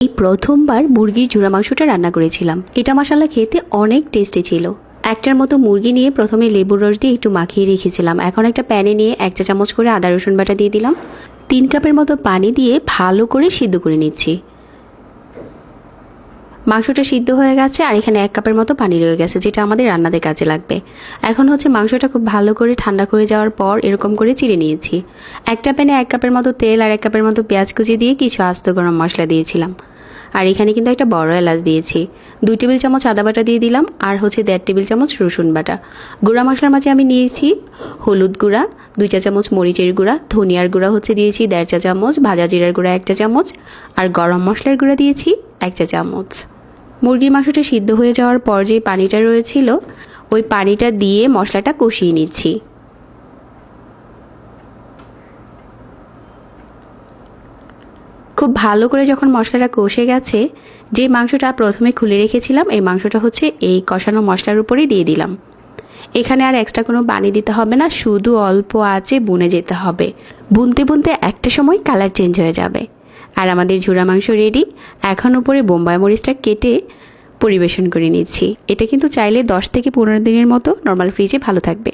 এই প্রথমবার মুরগির জুড়া মাংসটা রান্না করেছিলাম। এটা মশালা খেতে অনেক টেস্টি ছিল। একটার মতো মুরগি নিয়ে প্রথমে লেবুর রস দিয়ে একটু মাখিয়ে রেখেছিলাম। এখন একটা প্যানে নিয়ে এক চা চামচ করে আদা, রসুন বাটা দিয়ে দিলাম। তিন কাপের মতো পানি দিয়ে ভালো করে সিদ্ধ করে নিচ্ছি। মাংসটা সিদ্ধ হয়ে গেছে আর এখানে এক কাপের মতো পানি রয়ে গেছে, যেটা আমাদের রান্নাতে কাজে লাগবে। এখন হচ্ছে মাংসটা খুব ভালো করে ঠান্ডা করে যাওয়ার পর এরকম করে চিড়ে নিয়েছি। একটা প্যানে এক কাপের মতো তেল আর এক কাপের মতো পেঁয়াজ কুচি দিয়ে কিছু আস্ত গরম মশলা দিয়েছিলাম। আর এখানে কিন্তু একটা বড় এলাচ দিয়েছি। দুই টেবিল চামচ আদা বাটা দিয়ে দিলাম, আর হচ্ছে দেড় টেবিল চামচ রসুন বাটা। গুঁড়া মশলার মাঝে আমি নিয়েছি হলুদ গুঁড়া, দুই চা চামচ মরিচের গুঁড়া, ধনিয়ার গুঁড়া হচ্ছে দিয়েছি দেড় চা চামচ, ভাজা জিরার গুঁড়া এক চা চামচ, আর গরম মশলার গুঁড়া দিয়েছি এক চা চামচ। মুরগির মাংসটা সিদ্ধ হয়ে যাওয়ার পর যে পানিটা রয়েছিল, ওই পানিটা দিয়ে মশলাটা কষিয়ে নিচ্ছি। খুব ভালো করে যখন মশলাটা কষে গেছে, যে মাংসটা প্রথমে খুলে রেখেছিলাম, এই মাংসটা হচ্ছে এই কষানো মশলার উপরেই দিয়ে দিলাম। এখানে আর এক্সট্রা কোনো পানি দিতে হবে না, শুধু অল্প আঁচে বুনে যেতে হবে। বুনতে বুনতে একটা সময় কালার চেঞ্জ হয়ে যাবে। আর আমাদের ঝুরা মাংস রেডি এখন উপরে বোম্বাই মরিচটা কেটে পরিবেশন করে নিচ্ছি। এটা কিন্তু চাইলে দশ থেকে পনেরো দিনের মতো নর্মাল ফ্রিজে ভালো থাকবে।